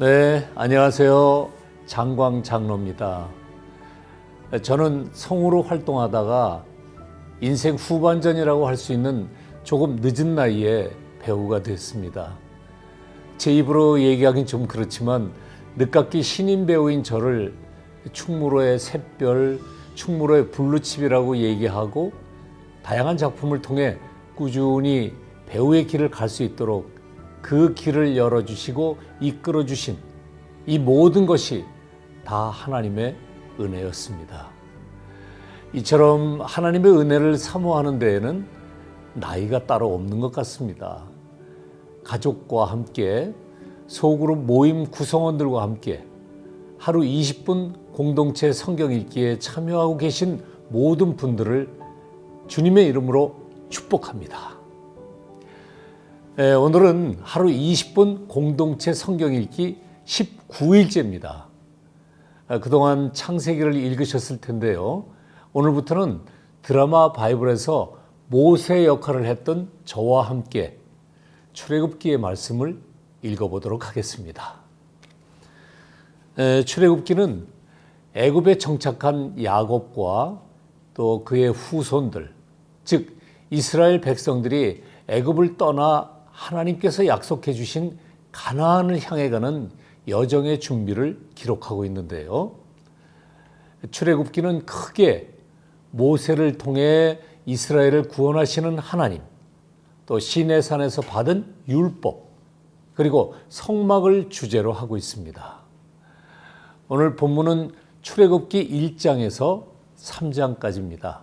네, 안녕하세요. 장광 장로입니다. 저는 성우로 활동하다가 인생 후반전이라고 할 수 있는 조금 늦은 나이에 배우가 됐습니다. 제 입으로 얘기하긴 좀 그렇지만 늦깎이 신인 배우인 저를 충무로의 샛별, 충무로의 블루칩이라고 얘기하고 다양한 작품을 통해 꾸준히 배우의 길을 갈 수 있도록 그 길을 열어주시고 이끌어주신 이 모든 것이 다 하나님의 은혜였습니다. 이처럼 하나님의 은혜를 사모하는 데에는 나이가 따로 없는 것 같습니다. 가족과 함께 소그룹 모임 구성원들과 함께 하루 20분 공동체 성경 읽기에 참여하고 계신 모든 분들을 주님의 이름으로 축복합니다. 예, 오늘은 하루 20분 공동체 성경 읽기 19일째입니다. 아, 그동안 창세기를 읽으셨을 텐데요. 오늘부터는 드라마 바이블에서 모세 역할을 했던 저와 함께 출애굽기의 말씀을 읽어보도록 하겠습니다. 에, 출애굽기는 애굽에 정착한 야곱과 또 그의 후손들, 즉 이스라엘 백성들이 애굽을 떠나 하나님께서 약속해 주신 가나안을 향해 가는 여정의 준비를 기록하고 있는데요. 출애굽기는 크게 모세를 통해 이스라엘을 구원하시는 하나님, 또 시내산에서 받은 율법, 그리고 성막을 주제로 하고 있습니다. 오늘 본문은 출애굽기 1장에서 3장까지입니다.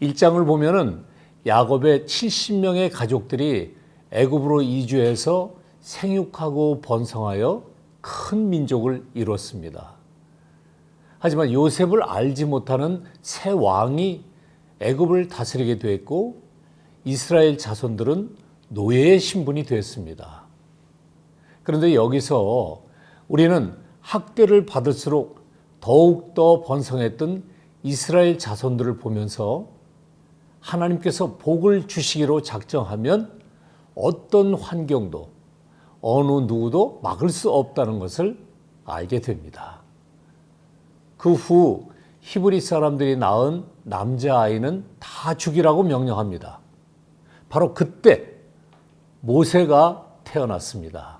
1장을 보면은 야곱의 70명의 가족들이 애굽으로 이주해서 생육하고 번성하여 큰 민족을 이뤘습니다. 하지만 요셉을 알지 못하는 새 왕이 애굽을 다스리게 됐고 이스라엘 자손들은 노예의 신분이 됐습니다. 그런데 여기서 우리는 학대를 받을수록 더욱더 번성했던 이스라엘 자손들을 보면서 하나님께서 복을 주시기로 작정하면 어떤 환경도 어느 누구도 막을 수 없다는 것을 알게 됩니다. 그 후 히브리 사람들이 낳은 남자아이는 다 죽이라고 명령합니다. 바로 그때 모세가 태어났습니다.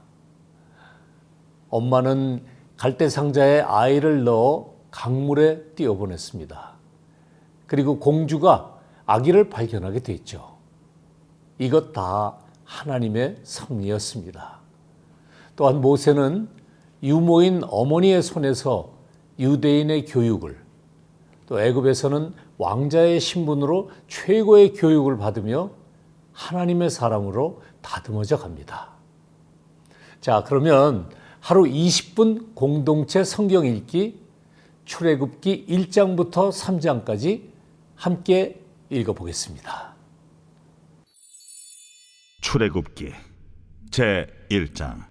엄마는 갈대 상자에 아이를 넣어 강물에 띄어보냈습니다. 그리고 공주가 아기를 발견하게 됐죠. 이것 다 하나님의 섭리였습니다. 또한 모세는 유모인 어머니의 손에서 유대인의 교육을 또 애굽에서는 왕자의 신분으로 최고의 교육을 받으며 하나님의 사람으로 다듬어져 갑니다. 자, 그러면 하루 20분 공동체 성경 읽기 출애굽기 1장부터 3장까지 함께 읽어 보겠습니다. 출애굽기 제 1장.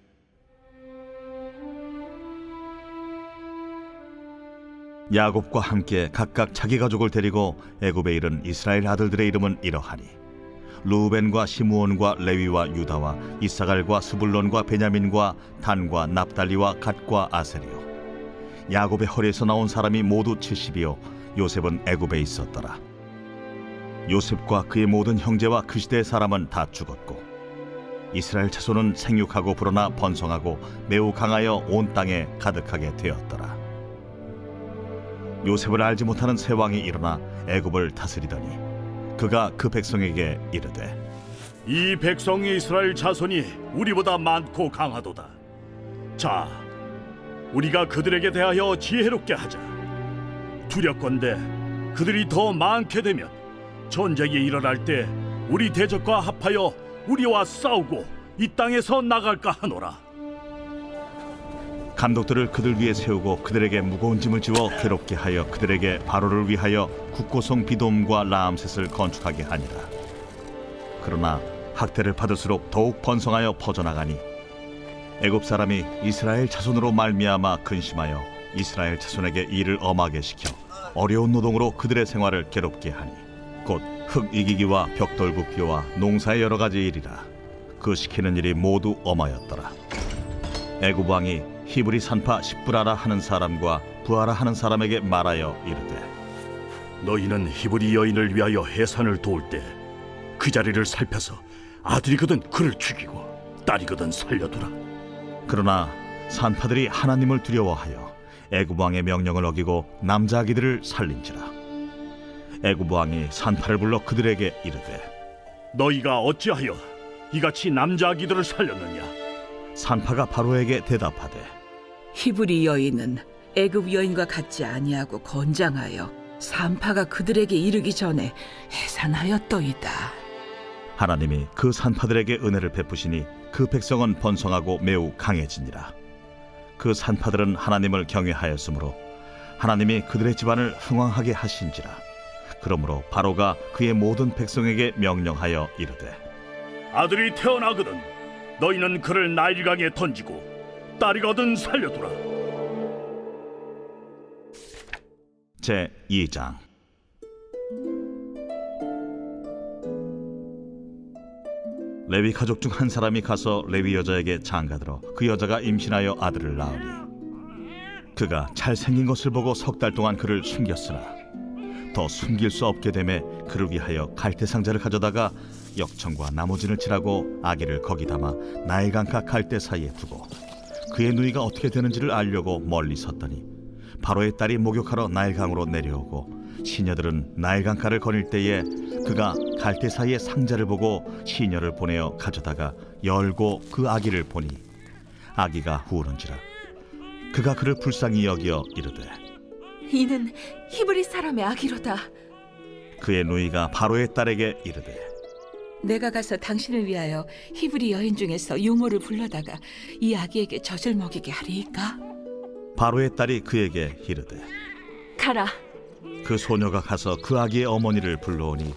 야곱과 함께 각각 자기 가족을 데리고 애굽에 이른 이스라엘 아들들의 이름은 이러하니 루벤과 시므온과 레위와 유다와 이사갈과 스불론과 베냐민과 단과 납달리와 갓과 아셀이요. 야곱의 허리에서 나온 사람이 모두 70이요. 요셉은 애굽에 있었더라. 요셉과 그의 모든 형제와 그 시대의 사람은 다 죽었고 이스라엘 자손은 생육하고 불어나 번성하고 매우 강하여 온 땅에 가득하게 되었더라. 요셉을 알지 못하는 새 왕이 일어나 애굽을 다스리더니 그가 그 백성에게 이르되 이 백성 이스라엘 자손이 우리보다 많고 강하도다. 자, 우리가 그들에게 대하여 지혜롭게 하자. 두렵건대 그들이 더 많게 되면 전쟁이 일어날 때 우리 대적과 합하여 우리와 싸우고 이 땅에서 나갈까 하노라. 감독들을 그들 위에 세우고 그들에게 무거운 짐을 지워 괴롭게 하여 그들에게 바로를 위하여 국고성 비돔과 라암셋을 건축하게 하니라. 그러나 학대를 받을수록 더욱 번성하여 퍼져나가니 애굽 사람이 이스라엘 자손으로 말미암아 근심하여 이스라엘 자손에게 일을 엄하게 시켜 어려운 노동으로 그들의 생활을 괴롭게 하니 곧 흙 이기기와 벽돌 굽기와 농사의 여러 가지 일이라 그 시키는 일이 모두 엄하였더라. 애굽 왕이 히브리 산파 십브라라 하는 사람과 부하라 하는 사람에게 말하여 이르되 너희는 히브리 여인을 위하여 해산을 도울 때 그 자리를 살펴서 아들이거든 그를 죽이고 딸이거든 살려두라. 그러나 산파들이 하나님을 두려워하여 애굽 왕의 명령을 어기고 남자 아기들을 살린지라 애굽 왕이 산파를 불러 그들에게 이르되 너희가 어찌하여 이같이 남자 아기들을 살렸느냐? 산파가 바로에게 대답하되 히브리 여인은 애굽 여인과 같지 아니하고 건장하여 산파가 그들에게 이르기 전에 해산하였더이다. 하나님이 그 산파들에게 은혜를 베푸시니 그 백성은 번성하고 매우 강해지니라. 그 산파들은 하나님을 경외하였으므로 하나님이 그들의 집안을 흥왕하게 하신지라. 그러므로 바로가 그의 모든 백성에게 명령하여 이르되 아들이 태어나거든 너희는 그를 나일강에 던지고 딸이거든 살려두라. 제 2장 레위 가족 중 한 사람이 가서 레위 여자에게 장가들어 그 여자가 임신하여 아들을 낳으니 그가 잘생긴 것을 보고 석 달 동안 그를 숨겼으나 더 숨길 수 없게 되매 그를 위하여 갈대 상자를 가져다가 역청과 나머지를 칠하고 아기를 거기 담아 나일강가 갈대 사이에 두고 그의 누이가 어떻게 되는지를 알려고 멀리 섰더니 바로의 딸이 목욕하러 나일강으로 내려오고 시녀들은 나일강가를 거닐 때에 그가 갈대 사이에 상자를 보고 시녀를 보내어 가져다가 열고 그 아기를 보니 아기가 후우는지라 그가 그를 불쌍히 여기어 이르되 이는 히브리 사람의 아기로다. 그의 누이가 바로의 딸에게 이르되 내가 가서 당신을 위하여 히브리 여인 중에서 유모를 불러다가 이 아기에게 젖을 먹이게 하리이까? 바로의 딸이 그에게 이르되 가라. 그 소녀가 가서 그 아기의 어머니를 불러오니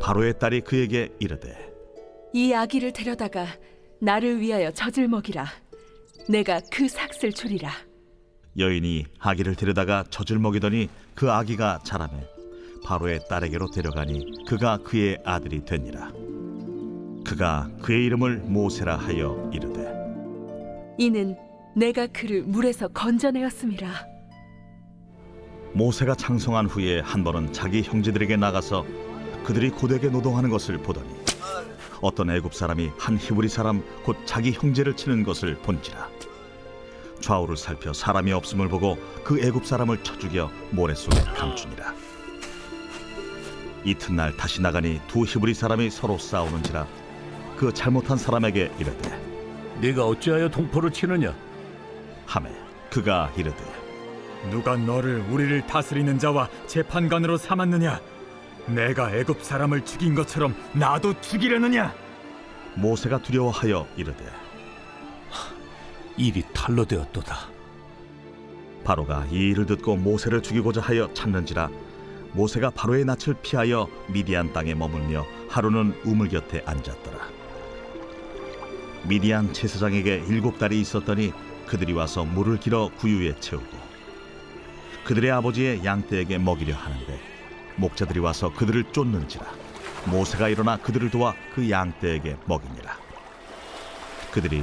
바로의 딸이 그에게 이르되 이 아기를 데려다가 나를 위하여 젖을 먹이라. 내가 그 삭슬 주리라. 여인이 아기를 데려다가 젖을 먹이더니 그 아기가 자라매 바로의 딸에게로 데려가니 그가 그의 아들이 되니라 그가 그의 이름을 모세라 하여 이르되 이는 내가 그를 물에서 건져내었음이라. 모세가 창성한 후에 한 번은 자기 형제들에게 나가서 그들이 고되게 노동하는 것을 보더니 어떤 애굽 사람이 한 히브리 사람 곧 자기 형제를 치는 것을 본지라 좌우를 살펴 사람이 없음을 보고 그 애굽 사람을 쳐 죽여 모래 속에 감추니라 이튿날 다시 나가니 두 히브리 사람이 서로 싸우는지라 그 잘못한 사람에게 이르되 네가 어찌하여 동포를 치느냐? 하매 그가 이르되 누가 너를 우리를 다스리는 자와 재판관으로 삼았느냐? 내가 애굽 사람을 죽인 것처럼 나도 죽이려느냐? 모세가 두려워하여 이르되 일이 탈로 되었도다. 바로가 이 일을 듣고 모세를 죽이고자 하여 찾는지라 모세가 바로의 낯을 피하여 미디안 땅에 머물며 하루는 우물 곁에 앉았더라 미디안 제사장에게 일곱 딸이 있었더니 그들이 와서 물을 길어 구유에 채우고 그들의 아버지의 양떼에게 먹이려 하는데 목자들이 와서 그들을 쫓는지라 모세가 일어나 그들을 도와 그 양떼에게 먹이니라 그들이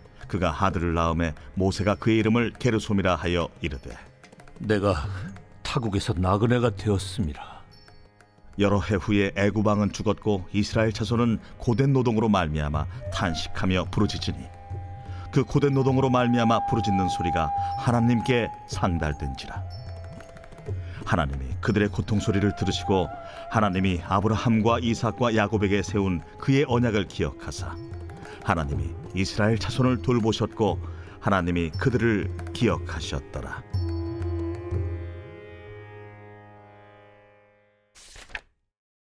그가 아들을 낳음에 모세가 그의 이름을 게르솜이라 하여 이르되 내가 타국에서 나그네가 되었습니다. 여러 해 후에 애굽 왕은 죽었고 이스라엘 자손은 고된 노동으로 말미암아 탄식하며 부르짖으니 그 고된 노동으로 말미암아 부르짖는 소리가 하나님께 상달된지라 하나님이 그들의 고통 소리를 들으시고 하나님이 아브라함과 이삭과 야곱에게 세운 그의 언약을 기억하사 하나님이 이스라엘 자손을 돌보셨고 하나님이 그들을 기억하셨더라.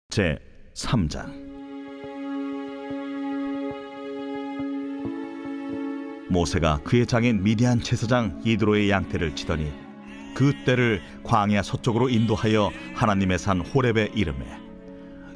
제 3장. 모세가 그의 장인 미디안 제사장 이드로의 양떼를 치더니 그 떼를 광야 서쪽으로 인도하여 하나님의 산 호렙에 이름해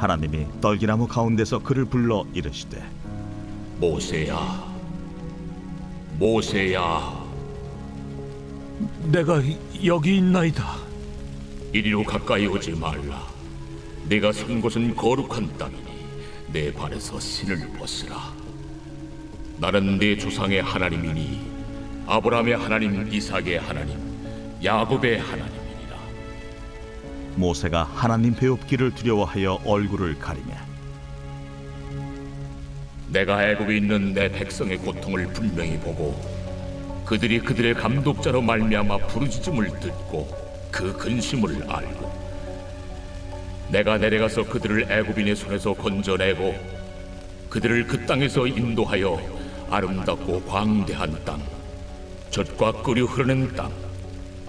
하나님이 떨기나무 가운데서 그를 불러 이르시되 모세야, 모세야, 내가 여기 있나이다. 이리로 가까이 오지 말라. 내가 선 곳은 거룩한 땅이니 내 발에서 신을 벗으라. 나는 내 조상의 하나님이니 아브라함의 하나님, 이삭의 하나님, 야곱의 하나님이니라. 모세가 하나님 배웁기를 두려워하여 얼굴을 가리매 내가 애굽에 있는 내 백성의 고통을 분명히 보고 그들이 그들의 감독자로 말미암아 부르짖음을 듣고 그 근심을 알고 내가 내려가서 그들을 애굽인의 손에서 건져내고 그들을 그 땅에서 인도하여 아름답고 광대한 땅 젖과 끓이 흐르는 땅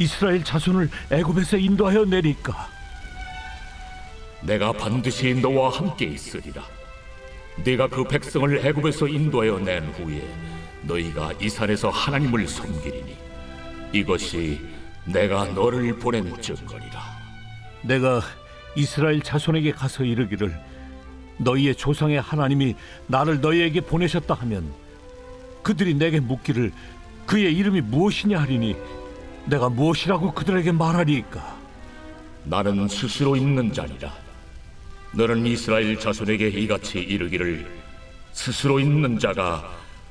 이스라엘 자손을 애굽에서 인도하여 내릴까? 내가 반드시 너와 함께 있으리라. 네가 그 백성을 애굽에서 인도하여 낸 후에 너희가 이 산에서 하나님을 섬기리니 이것이 내가 너를 보낸 증거리라. 내가 이스라엘 자손에게 가서 이르기를 너희의 조상의 하나님이 나를 너희에게 보내셨다 하면 그들이 내게 묻기를 그의 이름이 무엇이냐 하리니 내가 무엇이라고 그들에게 말하리이까 나는 스스로 있는 자니라. 너는 이스라엘 자손에게 이같이 이르기를 스스로 있는 자가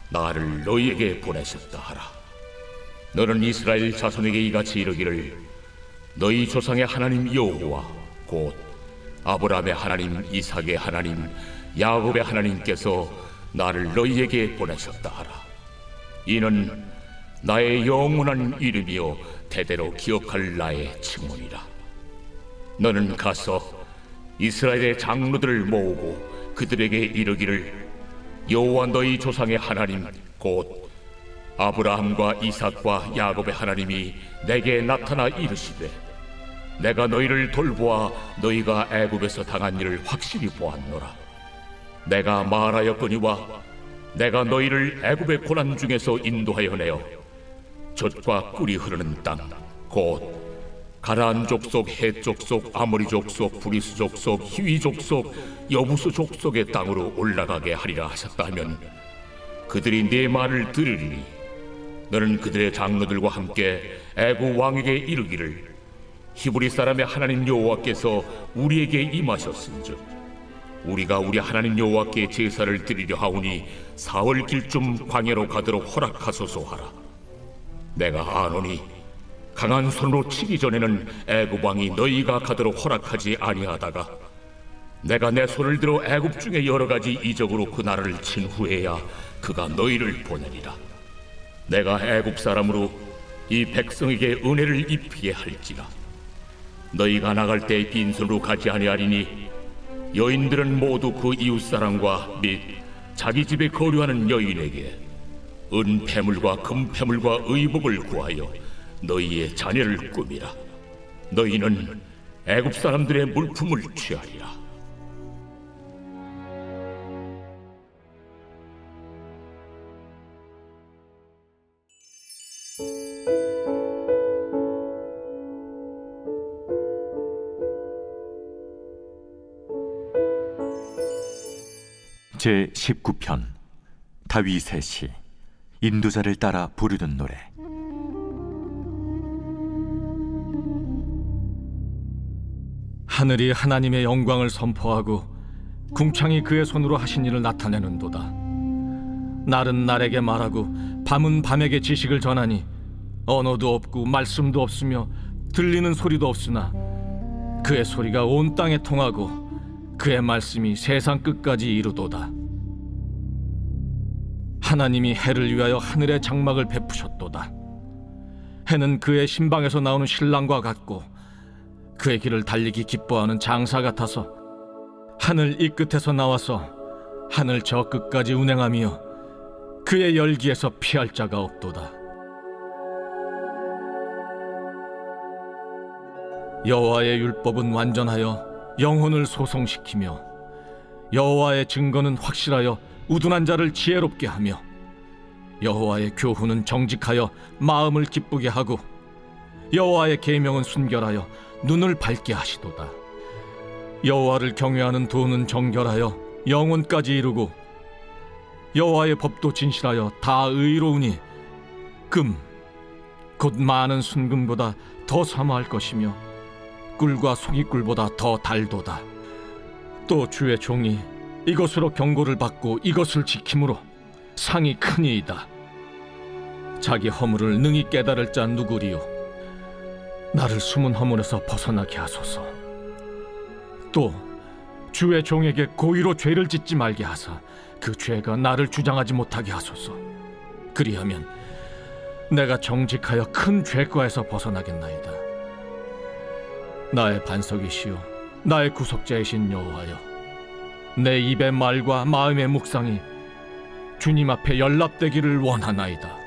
나를 너희에게 보내셨다 하라. 너는 이스라엘 자손에게 이같이 이르기를 너희 조상의 하나님 여호와 곧 아브라함의 하나님 이삭의 하나님 야곱의 하나님께서 나를 너희에게 보내셨다 하라. 이는 나의 영원한 이름이요 대대로 기억할 나의 칭문이라. 너는 가서 이스라엘의 장로들을 모으고 그들에게 이르기를 여호와 너희 조상의 하나님 곧 아브라함과 이삭과 야곱의 하나님이 내게 나타나 이르시되 내가 너희를 돌보아 너희가 애굽에서 당한 일을 확실히 보았노라 내가 말하였거니와 내가 너희를 애굽의 고난 중에서 인도하여 내어 젖과 꿀이 흐르는 땅 곧 가나안 족속, 헷 족속, 아모리 족속, 브리스 족속, 히위 족속, 여부수 족속의 땅으로 올라가게 하리라 하셨다 하면 그들이 네 말을 들으리니 너는 그들의 장로들과 함께 애굽 왕에게 이르기를 히브리 사람의 하나님 여호와께서 우리에게 임하셨은즉 우리가 우리 하나님 여호와께 제사를 드리려 하오니 사월 길쯤 광야로 가도록 허락하소서 하라 내가 아노니 강한 손으로 치기 전에는 애굽 왕이 너희가 가도록 허락하지 아니하다가 내가 내 손을 들어 애굽 중에 여러 가지 이적으로 그 나라를 친 후에야 그가 너희를 보내리라. 내가 애굽 사람으로 이 백성에게 은혜를 입히게 할지라. 너희가 나갈 때 빈손으로 가지 아니하리니 여인들은 모두 그 이웃 사람과 및 자기 집에 거류하는 여인에게 은 패물과 금 패물과 의복을 구하여 너희의 자녀를 꾸미라. 너희는 애굽 사람들의 물품을 취하리라. 제 19편 다윗의 시 인도자를 따라 부르던 노래. 하늘이 하나님의 영광을 선포하고 궁창이 그의 손으로 하신 일을 나타내는도다. 날은 날에게 말하고 밤은 밤에게 지식을 전하니 언어도 없고 말씀도 없으며 들리는 소리도 없으나 그의 소리가 온 땅에 통하고 그의 말씀이 세상 끝까지 이르도다. 하나님이 해를 위하여 하늘의 장막을 베푸셨도다. 해는 그의 신방에서 나오는 신랑과 같고 그의 길을 달리기 기뻐하는 장사 같아서 하늘 이 끝에서 나와서 하늘 저 끝까지 운행하며 그의 열기에서 피할 자가 없도다. 여호와의 율법은 완전하여 영혼을 소송시키며 여호와의 증거는 확실하여 우둔한 자를 지혜롭게 하며 여호와의 교훈은 정직하여 마음을 기쁘게 하고 여호와의 계명은 순결하여 눈을 밝게 하시도다. 여호와를 경외하는 도는 정결하여 영혼까지 이루고 여호와의 법도 진실하여 다 의로우니 금 곧 많은 순금보다 더 사모할 것이며 꿀과 송이꿀보다 더 달도다. 또 주의 종이 이것으로 경고를 받고 이것을 지킴으로 상이 크니이다. 자기 허물을 능히 깨달을 자 누구리요? 나를 숨은 허물에서 벗어나게 하소서. 또 주의 종에게 고의로 죄를 짓지 말게 하사 그 죄가 나를 주장하지 못하게 하소서. 그리하면 내가 정직하여 큰 죄과에서 벗어나겠나이다. 나의 반석이시요 나의 구속자이신 여호와여 내 입의 말과 마음의 묵상이 주님 앞에 연락되기를 원하나이다.